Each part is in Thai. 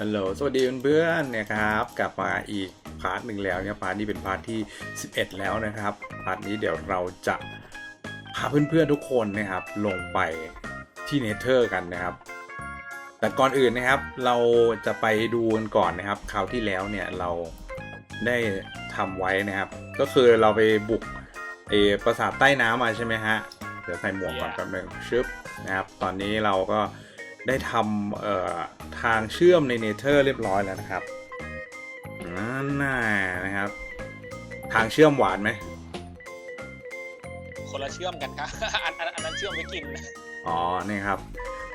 ฮัลโหล สวัสดีเพื่อนๆนะครับ กลับมาอีกพาร์ทหนึ่งแล้วเนี่ยพาร์ทนี้เป็นพาร์ทที่ 11 แล้วนะครับ พาร์ทนี้เดี๋ยวเราจะพาเพื่อนๆทุกคนนะครับลงไปที่เนเธอร์กันนะครับ แต่ก่อนอื่นนะครับ เราจะไปดูกันก่อนนะครับ คราวที่แล้วเนี่ยเราได้ทำไว้นะครับ ก็คือเราไปบุกเออปราสาทใต้น้ำมาใช่ไหมฮะ เดี๋ยวใส่หมวกก่อนแป๊บนึงชึบนะครับ ตอนนี้เราก็ได้ทำเอ่อ ทางเชื่อมในเนเธอร์เรียบร้อยแล้วนะครับนั่นน่ะนะครับ ทางเชื่อมหวานไหมคนละเชื่อมกันครับอันอันอันนั้นเชื่อมไม่กินอ๋อนี่ครับ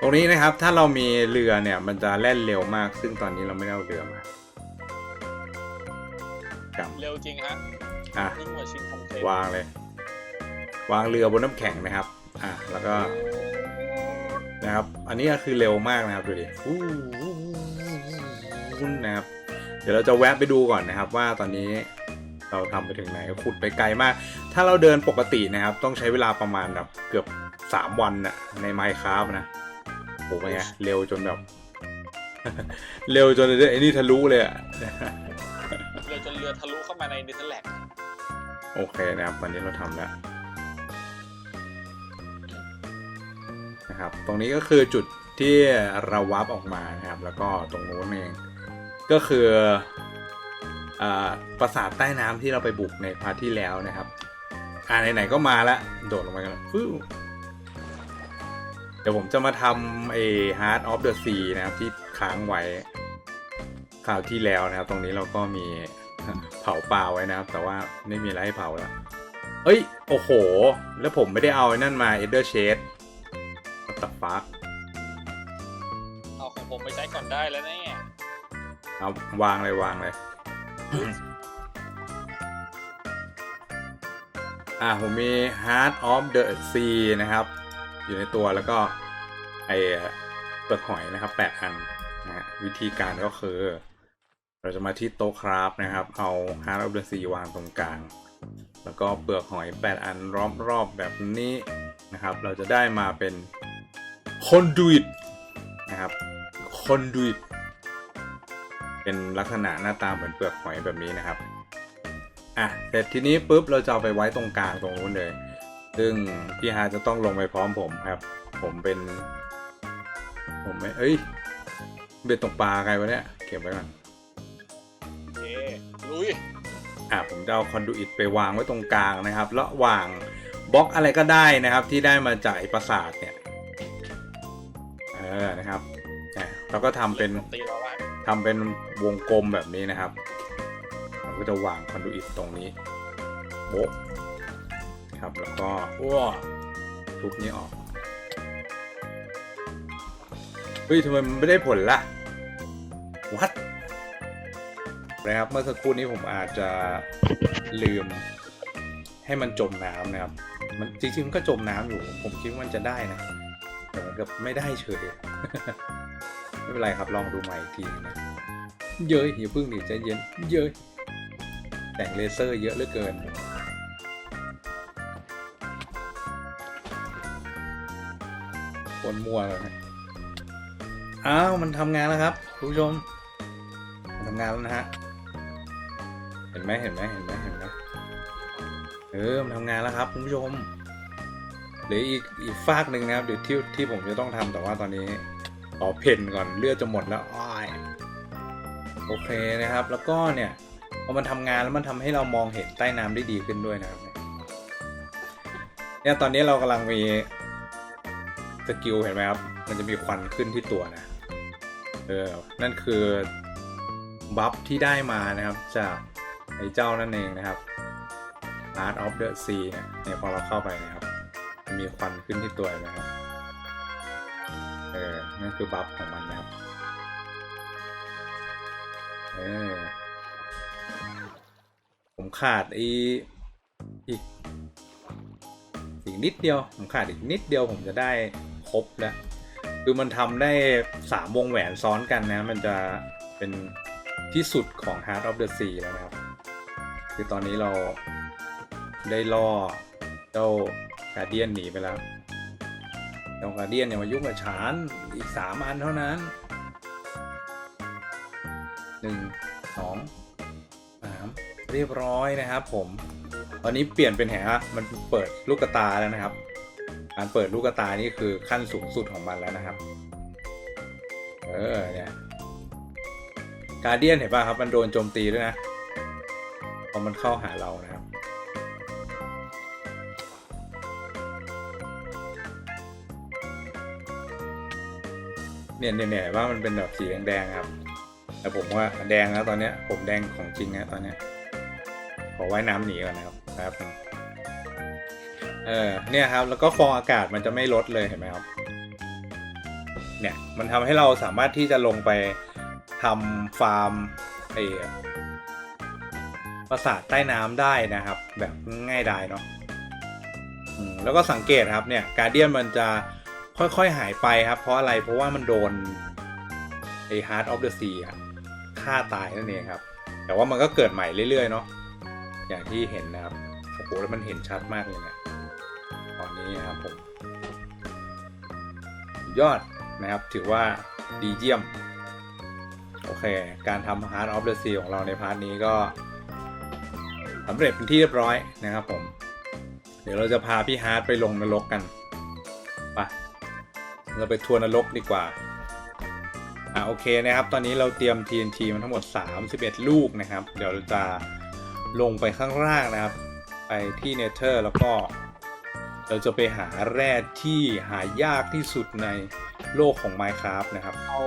ตรงนี้นะครับถ้าเรามีเรือเนี่ยมันจะแล่นเร็วมาก ซึ่งตอนนี้เราไม่ได้เอาเรือมาครับเร็วจริงฮะอะยิ่งกว่าชิงคอมเพลวางเลย วางเรือบนน้ำแข็งนะครับ อะแล้วก็ นะครับ อันนี้ก็คือเร็วมากนะครับดูดินะครับ เดี๋ยวเราจะแวะไปดูก่อนนะครับว่าตอนนี้เราทำไปถึงไหนขุดไปไกลมาก ถ้าเราเดินปกตินะครับ ต้องใช้เวลาประมาณแบบเกือบสามวันน่ะในไมค์คราฟนะโอ้โหเป็นไงเร็วจนแบบ เร็วจนไอ้นี่ทะลุเลยอะเรือจนเรือทะลุเข้ามาในเนเธอร์แลนด์โอเคนะครับ ตอนนี้เราทำแล้ว นะครับ ตรงนี้ก็คือจุดที่เราวับออกมานะครับ แล้วก็ตรงโน้นเองก็คืออปราสาทใต้น้ำที่เราไปบุกในพาร์ทที่แล้วนะครับ อ่าไหนๆก็มาล้วโดดลงไปกันแล้วฟู้เดี๋ยวผมจะมาทำไอ้ Heart of the Sea นะครับ ที่ค้างไว้คราวที่แล้วนะครับ ตรงนี้เราก็มีเผาเปล่าไว้นะครับ แต่ว่าไม่มีอะไรให้เผาแล้ว เอ้ย โอ้โห แล้วผมไม่ได้เอาไอ้นั่นมา Ender Shade the fuck เอาของผมไปใช้ก่อนได้แล้วเนี่ย เอาวางเลยวางเลย อ่าผมมี Heart of the Sea นะครับ อยู่ในตัวแล้วก็ไอเปลือกหอยนะครับแปดอันนะฮะวิธีการก็คือ เราจะมาที่โต๊ะคราฟนะครับ เอา Heart of the Sea วางตรงกลาง แล้วก็เปลือกหอย 8 อันรอบๆแบบนี้นะครับ เราจะได้มาเป็น conduit นะครับ conduit เป็นลักษณะหน้าตาเหมือนเปลือกหอยแบบนี้นะครับอะเสร็จทีนี้ปุ๊บเราจะเอาไปไว้ตรงกลางตรงนู้นเลย ซึ่งพี่ฮาจะต้องลงไปพร้อมผมครับ ผมเป็น ผมไม่เอ้ย เบ็ดตกปลาใครวะเนี่ยเก็บไว้ก่อนโอเคลุยอะผมจะเอาคอนดูอิตไปวางไว้ตรงกลางนะครับ ระหว่างบล็อกอะไรก็ได้นะครับ ที่ได้มาจากไอ้ปราสาทเนี่ยเออนะครับเราก็ทำเป็นตีเราว่าทำเป็นวงกลมแบบนี้นะครับเราก็จะวางคอนดูอิตตรงนี้โบ๊ะครับแล้วก็ว้าทุบนี้ออกเฮ้ยทำไมมันไม่ได้ผลล่ะ what นะครับเมื่อสักครู่นี้ผมอาจจะลืมให้มันจมน้ำนะครับ มันจริงๆมันก็จมน้ำอยู่ ผมคิดว่ามันจะได้นะ แต่มันก็ไม่ได้เฉยไม่เป็นไรครับลองดูใหม่อีกทีนะเย้ยอย่าเพิ่งดิใจเย็นเย้ยแต่งเลเซอร์เยอะเหลือเกิน คนมัวเลยนะอ้าว มันทำงานแล้วครับคุณผู้ชม มันทำงานแล้วนะฮะ เห็นไหมเห็นไหมเห็นไหมเห็นไหมเออ มันทำงานแล้วครับคุณผู้ชมเหลืออีกอีกฟากหนึ่งนะครับเดี๋ยวที่ที่ผมจะต้องทำแต่ว่าตอนนี้ขอเพนก่อนเลือดจะหมดแล้วอ้ายโอเคนะครับ แล้วก็เนี่ยพอมันทำงานแล้วมันทำให้เรามองเห็นใต้น้ำได้ดีขึ้นด้วยนะครับเนี่ยตอนนี้เรากำลังมีสกิลเห็นไหมครับ มันจะมีควันขึ้นที่ตัวนะ เออ นั่นคือบัฟที่ได้มานะครับจากไอ้เจ้านั่นเองนะครับ Art of the Sea เนี่ยเนี่ยพอเราเข้าไปนะครับ มีควันขึ้นที่ตัวนะครับ เออ นั่นคือบัฟของมันนะครับ เออ ผมขาดอีอีกอีกนิดเดียว ผมขาดอีกนิดเดียวผมจะได้ครบแล้ว คือมันทำได้สามวงแหวนซ้อนกันนะ มันจะเป็นที่สุดของ Heart of the Sea แล้วนะครับ คือตอนนี้เราได้ล่อเจ้า กาเดียนหนีไปแล้วเจ้ากาเดียนอย่ามายุ่งกับฉันอีกสามอันเท่านั้นหนึ่งสองสามเรียบร้อยนะครับผม ตอนนี้เปลี่ยนเป็นแหฮะมันเปิดลูกกระตาแล้วนะครับ การเปิดลูกกระตานี่คือขั้นสูงสุดของมันแล้วนะครับ เออเนี่ยการเดียนเห็นป่ะครับ มันโดนโจมตีด้วยนะพอมันเข้าหาเรานะครับ เนี่ยเนี่ยเนี่ยว่ามันเป็นแบบสีแดงๆครับ แต่ผมว่าแดงแล้วตอนเนี้ย ผมแดงของจริงนะตอนเนี้ยขอว่ายน้ำหนีก่อนนะครับแป๊บเออเนี่ยครับ แล้วก็ฟองอากาศมันจะไม่ลดเลยเห็นไหมครับ เนี่ยมันทำให้เราสามารถที่จะลงไปทำฟาร์มไอปราสาทใต้น้ำได้นะครับ แบบง่ายดายเนาะแล้วก็สังเกตครับเนี่ยการเดียนมันจะ ค่อยๆหายไปครับ เพราะอะไรเพราะว่ามันโดนไอ Heart of the Sea อะฆ่าตายนั่นเองครับ แต่ว่ามันก็เกิดใหม่เรื่อยๆเนาะอย่างที่เห็นนะครับโอ้โหแล้วมันเห็นชัดมากเลยเนี่ยตอนนี้นะครับผมยอดนะครับถือว่าดีเยี่ยม โอเค การทำ Heart of the Sea ของเราในพาร์ทนี้ก็สำเร็จเป็นที่เรียบร้อยนะครับผม เดี๋ยวเราจะพาพี่ฮาร์ดไปลงนรกกัน เราไปทัวร์นรกดีกว่า อ่าโอเคนะครับ ตอนนี้เราเตรียม TNT มันทั้งหมด 31 ลูกนะครับ เดี๋ยวเราจะลงไปข้างล่างนะครับ ไปที่เนเธอร์แล้วก็ เราจะไปหาแร่ที่หายากที่สุดในโลกของ Minecraft นะครับเอา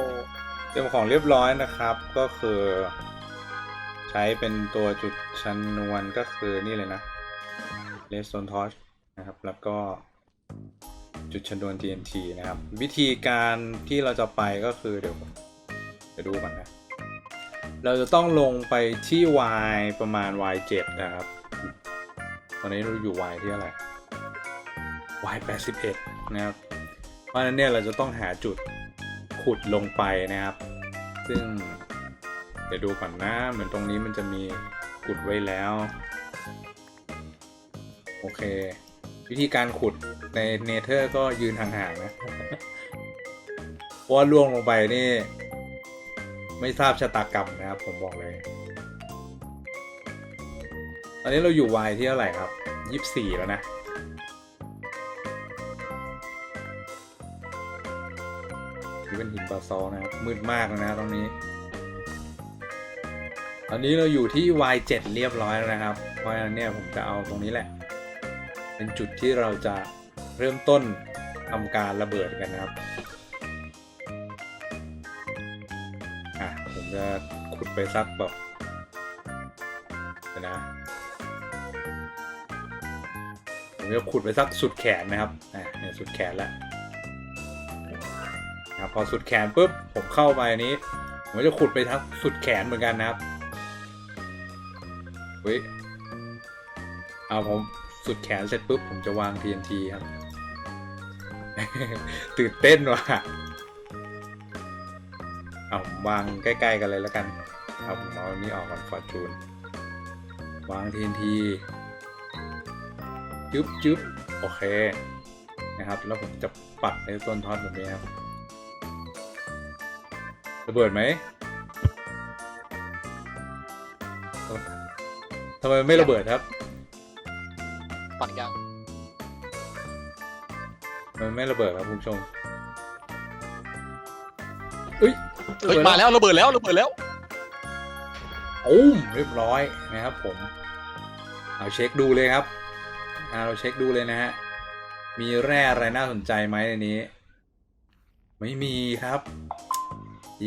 เตรียมของเรียบร้อยนะครับ ก็คือใช้เป็นตัวจุดชนวนก็คือนี่เลยนะ Redstone Torch นะครับ แล้วก็ จุดชนวน TNT นะครับ วิธีการที่เราจะไปก็คือเดี๋ยวเดี๋ยวดูก่อนนะ เราจะต้องลงไปที่ Y ประมาณ Y 7นะครับ ตอนนี้เราอยู่ Y ที่อะไร Y 81นะครับ เพราะฉะนั้นเนี่ยเราจะต้องหาจุดขุดลงไปนะครับ ซึ่งเดี๋ยวดูก่อนนะ เหมือนตรงนี้มันจะมีขุดไว้แล้ว โอเค วิธีการขุดในเนเธอร์ก็ยืนห่างๆนะเพราะว่าล่วงลงไปนี่ ไม่ทราบชะตากรรมนะครับ ผมบอกเลย ตอนนี้เราอยู่วัยที่เท่าไหร่ครับยี่สี่แล้วนะ นี่เป็นหินบาซอนะครับ มืดมากเลยนะตรงนี้ ตอนนี้เราอยู่ที่ Y7 เรียบร้อยแล้วนะครับ เพราะฉะนั้นเนี่ยผมจะเอาตรงนี้แหละ เป็นจุดที่เราจะเริ่มต้นทำการระเบิดกันนะครับอะผมจะขุดไปสักแบบเดี๋ยนะผมจะขุดไปสักสุดแขนนะครับอะเนี่ยสุดแขนแล้วนะพอสุดแขนปุ๊บผมเข้าไปอันนี้ ผมจะขุดไปทั้งสุดแขนเหมือนกันนะครับเฮ้ยเอาผม สุดแขนเสร็จปุ๊บผมจะวาง TNT ครับ ตื่นเต้นว่ะเอาวางใกล้ ๆ กันเลยแล้วกันเอาผมเอานี้ออกก่อนฟอร์จูนวาง TNT จึ๊บจึ๊บโอเคนะครับ แล้วผมจะปัดในต้นทอดแบบนี้ครับระเบิดไหมทำไมไม่ระเบิดครับ ปักยังทำไมไม่ระเบิดครับคุณผู้ชมเอ้ยเฮ้ยมาแล้วระเบิดแล้วระเบิดแล้วอุ้มเรียบร้อยนะครับผม เอาเช็คดูเลยครับอ่าเราเช็คดูเลยนะฮะ มีแร่อะไรน่าสนใจไหมในนี้ ไม่มีครับ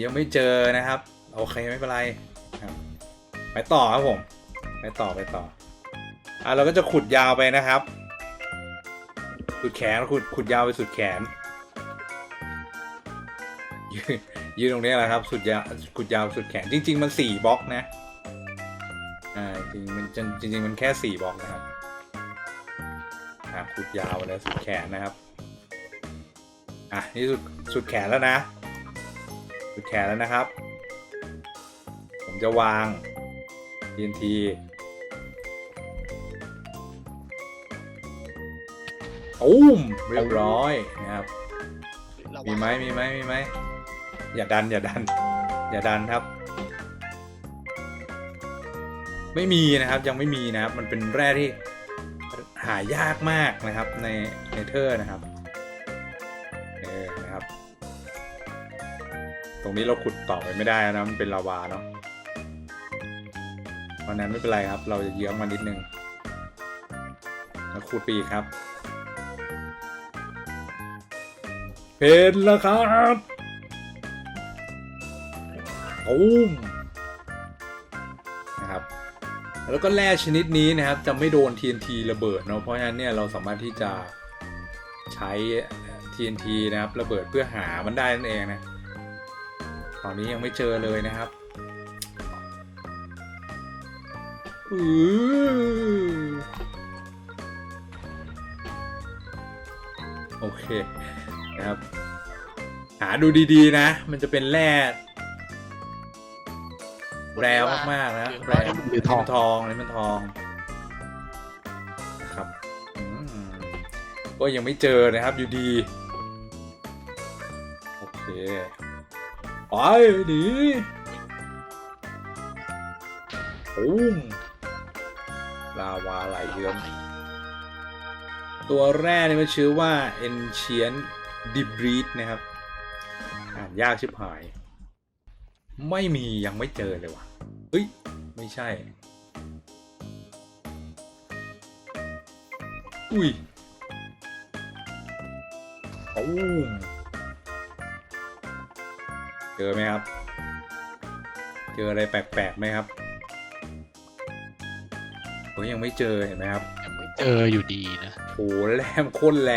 ยังไม่เจอนะครับ โอเคไม่เป็นไรครับไปต่อครับผม ไปต่อไปต่อ อะเราก็จะขุดยาวไปนะครับสุดแขนขุดขุดยาวไปสุดแขนยืนยืนตรงนี้แหละครับ สุดยาวขุดยาวสุดแขน จริง ๆ มันสี่บล็อกนะอ่าจริงมันจริงจริงๆมันแค่สี่บล็อกนะครับอ่าขุดยาวไปเลยสุดแขนนะครับอะนี่สุดสุดแขนแล้วนะ สุดแขนแล้วนะครับ ผมจะวาง TNT อุ้มเรียบร้อยนะครับระวังมีไหมมีไหมมีไหมอย่าดันอย่าดัน อย่าดันครับ ไม่มีนะครับยังไม่มีนะครับ มันเป็นแร่ที่หายากมากนะครับในเนเธอร์นะครับเออนะครับ ตรงนี้เราขุดต่อไปไม่ได้นะมันเป็นลาวาเนาะเพราะฉะนั้นไม่เป็นไรครับ เราจะเยื้องมานิดนึงแล้วขุดปีกครับ เป็นแล้วครับตูมนะครับ แล้วก็แร่ชนิดนี้นะครับ จะไม่โดน TNT ระเบิดเนาะ เพราะฉะนั้นเนี่ยเราสามารถที่จะใช้ TNT นะครับ ระเบิดเพื่อหามันได้นั่นเองนะ ตอนนี้ยังไม่เจอเลยนะครับอือโอเค นะครับ หาดูดีๆนะ มันจะเป็นแร่แรมากๆนะแรหรือทองทองนี่มันทองนะครับอืมก็ยังไม่เจอนะครับอยู่ดีโอเคไปหนีปุ้มลาวาไหลเยือนตัวแรกนี่มันชื่อว่า Ancient Debris นะครับ อ่านยากชิบหาย ไม่มียังไม่เจอเลยว่ะเฮ้ย ไม่ใช่ อุ้ยปุ้มเจอไหมครับ เจออะไรแปลกๆไหมครับผมยังไม่เจอเห็นไหมครับ ยังไม่เจออยู่ดีนะโหแรมโคนแล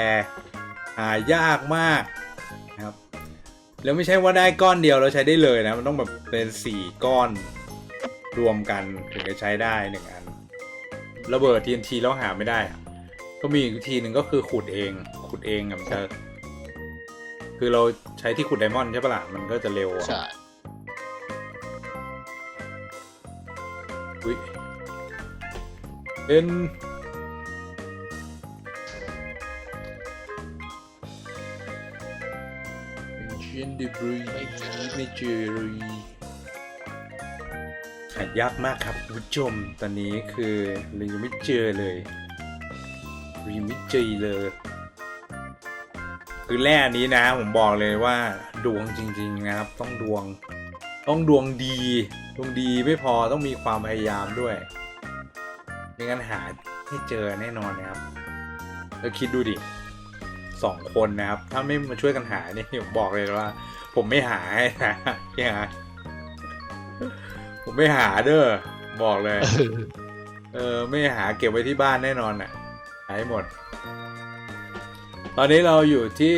หายากมากนะครับ แล้วไม่ใช่ว่าได้ก้อนเดียวแล้วใช้ได้เลยนะ มันต้องแบบเป็นสี่ก้อนรวมกันถึงจะใช้ได้หนึ่งอัน ระเบิด TNT แล้วหาไม่ได้อะก็มีอีกวิธีหนึ่งก็คือขุดเอง ขุดเองอะมันจะคือเราใช้ที่ขุดไดมอนด์ใช่ปะล่ะ มันก็จะเร็วอะใช่อุ๊ยเป็น เป็นเชียนดิบรีไม่เจอเลยหายากมากครับคุณผู้ชม ตอนนี้คือเรายังไม่เจอเลยเรายังไม่เจอเลย คือแร่นี้นะ ผมบอกเลยว่าดวงจริง ๆ นะครับ ต้องดวง ต้องดวงดี ดวงดีไม่พอต้องมีความพยายามด้วยไม่งั้นหาไม่เจอแน่นอนนะครับแล้วคิดดูดิ สองคนนะครับ ถ้าไม่มาช่วยกันหาเนี่ยผมบอกเลยว่า ผมไม่หาให้นะพี่ฮะผมไม่หาเด้อบอกเลยเออเออไม่หาเก็บไว้ที่บ้านแน่นอนอะหายหมด ตอนนี้เราอยู่ที่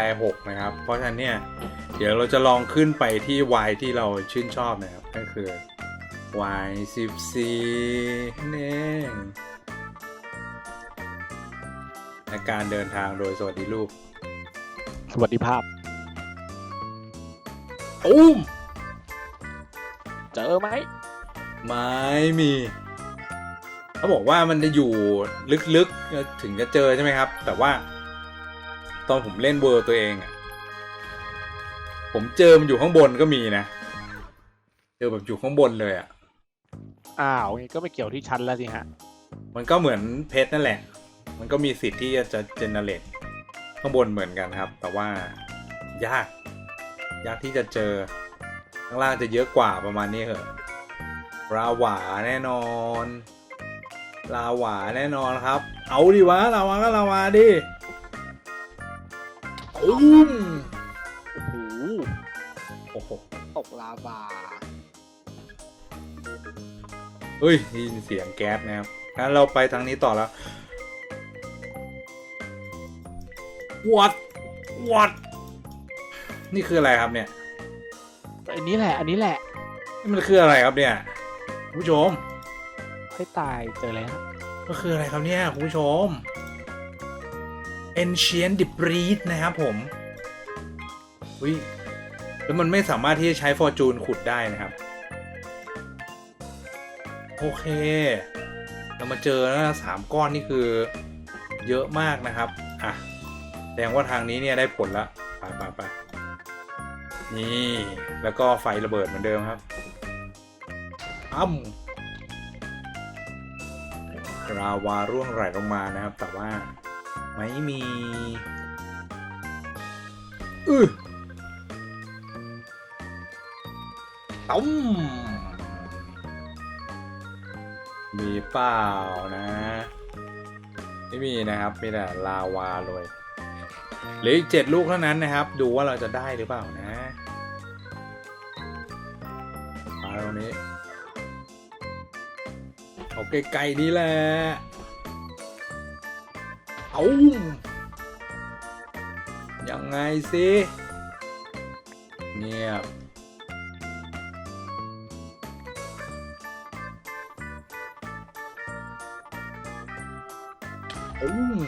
y 6 นะครับ เพราะฉะนั้นเนี่ย เดี๋ยวเราจะลองขึ้นไปที่ y ที่เราชื่นชอบนะครับ ก็คือ y 14นั่ นเองในการเดินทางโดยสวัสดีลูกสวัสดิภาพอุ้มเจอไหมไม่มี เขาบอกว่ามันจะอยู่ลึกๆ ถึงจะเจอใช่ไหมครับ แต่ว่า ตอนผมเล่นเวอร์ตัวเองอะผมเจอมันอยู่ข้างบนก็มีนะ เจอแบบอยู่ข้างบนเลยอะอ้าวงี้ก็ไม่เกี่ยวที่ชั้นแล้วสิฮะ มันก็เหมือนเพชรนั่นแหละ มันก็มีสิทธิ์ที่จะเจเนเรตข้างบนเหมือนกันครับ แต่ว่ายาก ยากที่จะเจอ ข้างล่างจะเยอะกว่าประมาณนี้เหอะลาหวาแน่นอนลาหวาแน่นอนครับ เอาดิวะลาวาก็ลาวาดิอุ้มโอ้โหโอ้โหตกลาวาเฮ้ยได้ยินเสียงแก๊สนะครับงั้นเราไปทางนี้ต่อแล้ว what what นี่คืออะไรครับเนี่ยอันนี้แหละ อันนี้แหละนี่มันคืออะไรครับเนี่ยคุณผู้ชมให้ตายเจอแล้วก็คืออะไรครับเนี่ยคุณผู้ชม Ancient Debris นะครับผมอุ้ยแล้วมันไม่สามารถที่จะใช้ฟอร์จูนขุดได้นะครับ โอเค เรามาเจอแล้วนะสามก้อนนี่คือเยอะมากนะครับ อะแส ดงว่าทางนี้เนี่ยได้ผลละไปไปไปนี่แล้วก็ไฟระเบิดเหมือนเดิมครับอ้ำราวาร่วงไหลลงมานะครับ แต่ว่าไม่มีอือต้มมีเปล่านะ ไม่มีนะครับ มีแต่ลาวาเลย หลืออีกเจ็ดลูกเท่านั้นนะครับ ดูว่าเราจะได้หรือเปล่านะมาตรงนี้เอาไกลๆนี่แหละเอายังไงสิเงียบอืม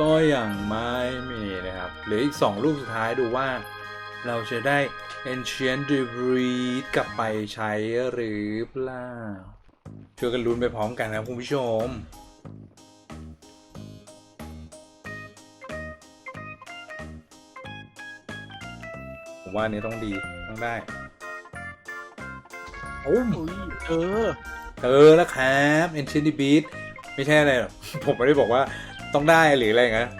ก็ยังไม่มีนะครับ เหลืออีก 2 ลูกสุดท้ายดูว่าเราจะได้ Ancient Debris กลับไปใช้หรือเปล่า ช่วยกันลุ้นไปพร้อมกันนะครับคุณผู้ชม ผมว่าอันนี้ต้องดี ต้องได้โอ้มอุ้ยเออเจอแล้วครับ Ancient Beat ไม่ใช่อะไรหรอกผมไม่ได้บอกว่า ต้องได้หรืออะไรอย่างเงี้ย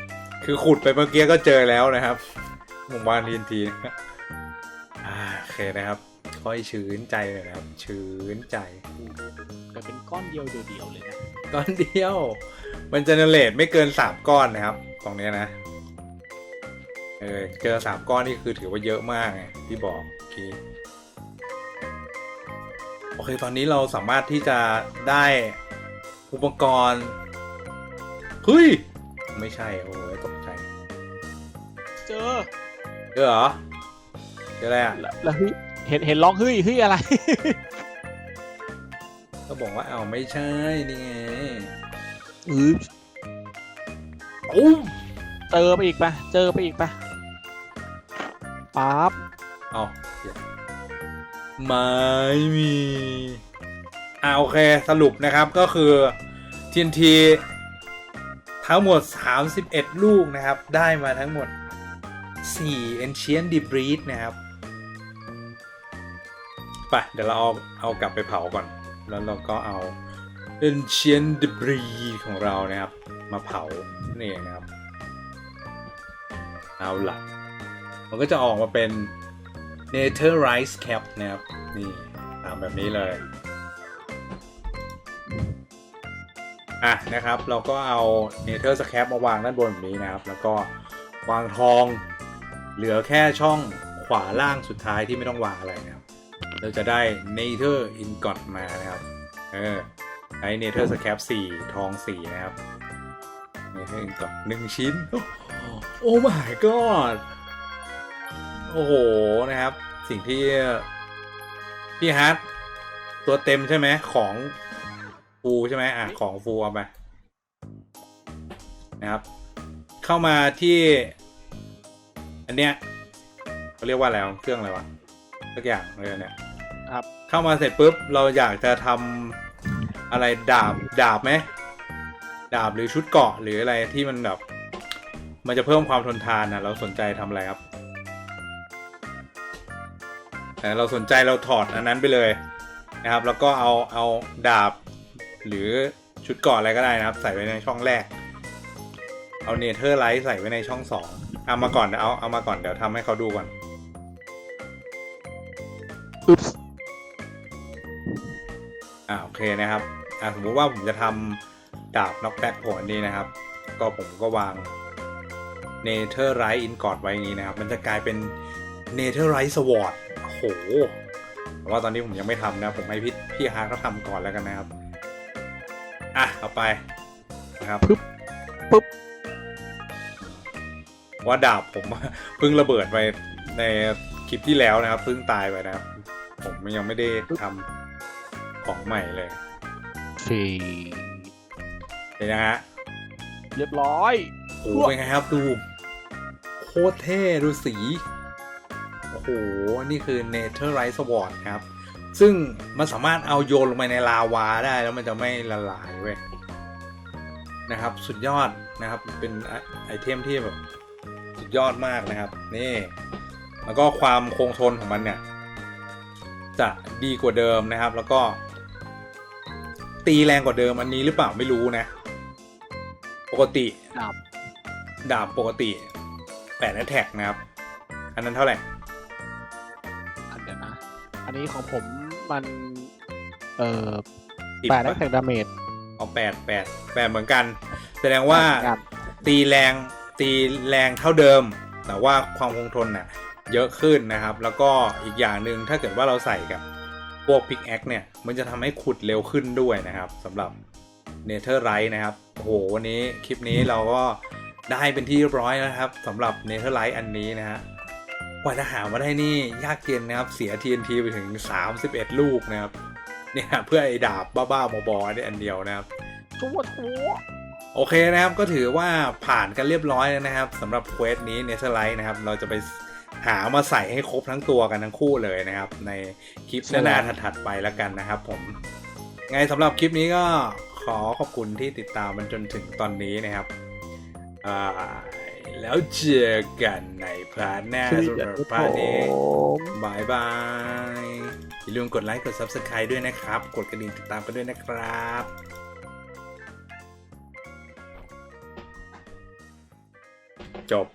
คือขุดไปเมื่อกี้ก็เจอแล้วนะครับหมู่บ้านทีนทีอ่าโอเคนะครับ ค่อยชื้นใจเลยนะครับ ชื้นใจแต่เป็นก้อนเดียวเดียวๆเลยนะก้อนเดียว มันเจเนเรตไม่เกินสามก้อนนะครับตรงเนี้ยนะเออเจอสามก้อนนี่คือถือว่าเยอะมากไงที่บอกโอเคโอเค ตอนนี้เราสามารถที่จะได้อุปกรณ์ เฮ้ย ไม่ใช่ โอ้ยตกใจ เจอเจอเหรอ เจออะไรอะ แล้วแล้วเฮ้ยเห็นเห็นร้องเฮ้ยเฮ้ยอะไร ก็บอกว่าเอาไม่ใช่ นี่ไงอืออุ้มเจอไปอีกปะเจอไปอีกปะปั๊บเอาเดี๋ยวไม่มีอ่าโอเค สรุปนะครับก็คือ TNT ทั้งหมด 31 ลูกนะครับ ได้มาทั้งหมด 4 Ancient Debris นะครับไปเดี๋ยวเราเอาเอากลับไปเผาก่อน แล้วเราก็เอา Ancient Debris ของเรานะครับ มาเผานี่เองนะครับ เอาล่ะมันก็จะออกมาเป็น Netherite Cap นะครับ นี่ตามแบบนี้เลย อะนะครับ เราก็เอา Nether Cap มาวางด้านบนแบบนี้นะครับ แล้วก็วางทอง เหลือแค่ช่องขวาล่างสุดท้ายที่ไม่ต้องวางอะไรนะครับ เราจะได้ Nether Ingot มานะครับ เออใช้ Nether Cap 4ทอง4นะครับ Nether Ingot 1ชิ้น โอ้ my god โอ้โหนะครับ สิ่งที่พี่ฮัทตัวเต็มใช่ไหมของ ฟูใช่ไหมอะของฟูเอาไปนะครับ เข้ามาที่ อันเนี้ยเขาเรียกว่าอะไรวะเครื่องอะไรวะสักอย่างเลยเนี่ยครับ เข้ามาเสร็จปุ๊บเราอยากจะทำอะไรดาบดาบไหมดาบหรือชุดเกราะหรืออะไรที่มันแบบ มันจะเพิ่มความทนทานนะเราสนใจทำอะไรครับแต่เราสนใจเราถอดอันนั้นไปเลยนะครับ แล้วก็เอาเอาดาบ หรือชุดเกราะอะไรก็ได้นะครับ ใส่ไว้ในช่องแรก เอาเนเธอร์ไลท์ใส่ไว้ในช่องสองเอามาก่อนเดี๋ยวเอาเอามาก่อนเดี๋ยวทำให้เขาดูก่อนอุ๊บส์อ่าโอเคนะครับอ่าสมมุติว่าผมจะทำดาบน็อกแบ็กผลนี้นะครับ ก็ผมก็วางเนเธอร์ไรท์อินกอดไว้อย่างนี้นะครับ มันจะกลายเป็นเนเธอร์ไรท์สวอร์ดโอ้โหแต่ว่าตอนนี้ผมยังไม่ทำนะ ผมให้พี่พี่ฮาร์เขาทำก่อนแล้วกันนะครับ อะเอาไปนะครับปึ๊บปึ๊บว่าดาบผมเพิ่งระเบิดไปในคลิปที่แล้วนะครับเพิ่งตายไปนะครับ ผมยังไม่ได้ทำของใหม่เลยฟีเห็นนะฮะเรียบร้อยโอ้โหเป็นไงครับดูโคตรเท่ดูสี โอ้โห นี่คือ Netherite Sword ครับ ซึ่งมันสามารถเอาโยนลงไปในลาวาได้แล้วมันจะไม่ละลายเว้ยนะครับ สุดยอดนะครับเป็นไอไอเทมที่แบบสุดยอดมากนะครับ นี่ แล้วก็ความคงทนของมันเนี่ย จะดีกว่าเดิมนะครับ แล้วก็ ตีแรงกว่าเดิมอันนี้หรือเปล่าไม่รู้นะ ปกติดาบดาบปกติแปดแท็กนะครับ อันนั้นเท่าไหร่อันเดียวนะ อันนี้ของผม มันเอ่อสิบแปดปะแท็กดาเมจเอาแปดแปดแปดเหมือนกัน แสดงว่าครับตีแรงตีแรงเท่าเดิม แต่ว่าความคงทนน่ะเยอะขึ้นนะครับ แล้วก็อีกอย่างหนึ่งถ้าเกิดว่าเราใส่กับพวกพิกแอคเนี่ย มันจะทำให้ขุดเร็วขึ้นด้วยนะครับสำหรับเนเธอร์ไรท์นะครับโอ้โหวันนี้คลิปนี้เราก็ได้เป็นที่เรียบร้อยแล้วนะครับสำหรับเนเธอร์ไรท์อันนี้นะฮะ กว่าจะหามาได้นี่ยากเย็นนะครับ เสีย TNT ไปถึง 31 ลูกนะครับ เนี่ยเพื่อไอ้ดาบบ้าๆบอๆนี่อันเดียวนะครับชัวชัวโอเคนะครับก็ถือว่าผ่านกันเรียบร้อยแล้วนะครับสำหรับเควสนี้เนเธอร์ไลท์นะครับ เราจะไปหามาใส่ให้ครบทั้งตัวกันทั้งคู่เลยนะครับ ในคลิปหน้าๆถัดๆไปแล้วกันนะครับ ผมไงสำหรับคลิปนี้ก็ขอขอบคุณที่ติดตามมันจนถึงตอนนี้นะครับอ่า แล้วเจอกันในพาร์ทหน้าสำหเด็กรับพาร์ทนี้บายบาย อย่าลืมกดไลค์กด Subscribe ด้วยนะครับ กดกระดิ่งติดตามกันด้วยนะครับจบ